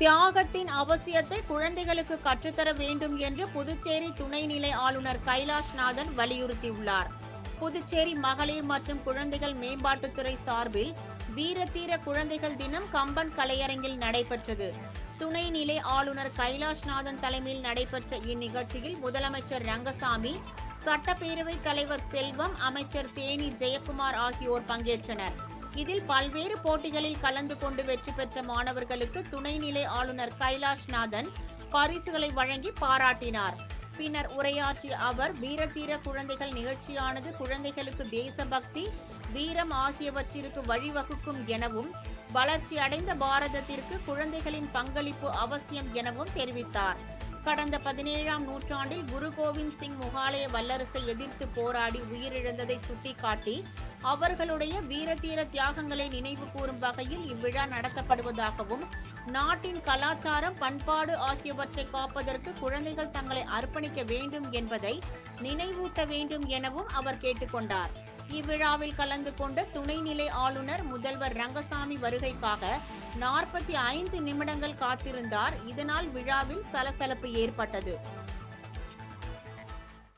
தியாகத்தின் அவசியத்தை குழந்தைகளுக்கு கற்றுத்தர வேண்டும் என்று புதுச்சேரி துணைநிலை ஆளுநர் கைலாஷ்நாதன் வலியுறுத்தியுள்ளார். புதுச்சேரி மகளிர் மற்றும் குழந்தைகள் மேம்பாட்டுத்துறை சார்பில் வீரதீர குழந்தைகள் தினம் கம்பன் கலையரங்கில் நடைபெற்றது. துணைநிலை ஆளுநர் கைலாஷ்நாதன் தலைமையில் நடைபெற்ற இந்நிகழ்ச்சியில் முதலமைச்சர் ரங்கசாமி சட்டப்பேரவைத் தலைவர் செல்வம் அமைச்சர் தேனி ஜெயக்குமார் ஆகியோர் பங்கேற்றனர். இதில் பல்வேறு போட்டிகளில் கலந்து கொண்டு வெற்றி பெற்ற மாணவர்களுக்கு துணைநிலை ஆளுநர் கைலாஷ்நாதன் பரிசுகளை வழங்கி பாராட்டினார். பின்னர் உரையாற்றிய அவர் வீரதீர குழந்தைகள் நிகழ்ச்சியானது குழந்தைகளுக்கு தேசபக்தி வீரம் ஆகியவற்றிற்கு வழிவகுக்கும் எனவும் வளர்ச்சி அடைந்த பாரதத்திற்கு குழந்தைகளின் பங்களிப்பு அவசியம் எனவும் தெரிவித்தார். கடந்த பதினேழாம் நூற்றாண்டில் குரு கோவிந்த் சிங் முகாலய வல்லரசை எதிர்த்து போராடி உயிரிழந்ததை சுட்டிக்காட்டி அவர்களுடைய வீரதீர தியாகங்களை நினைவு கூறும் வகையில் இவ்விழா நடத்தப்படுவதாகவும் நாட்டின் கலாச்சாரம் பண்பாடு ஆகியவற்றை காப்பதற்கு குழந்தைகள் தங்களை அர்ப்பணிக்க வேண்டும் என்பதை நினைவூட்ட வேண்டும் எனவும் அவர் கேட்டுக்கொண்டார். இவ்விழாவில் கலந்து கொண்ட துணைநிலை ஆளுநர் முதல்வர் ரங்கசாமி வருகைக்காக நாற்பத்தி ஐந்து நிமிடங்கள் காத்திருந்தார். இதனால் விழாவில் சலசலப்பு ஏற்பட்டது.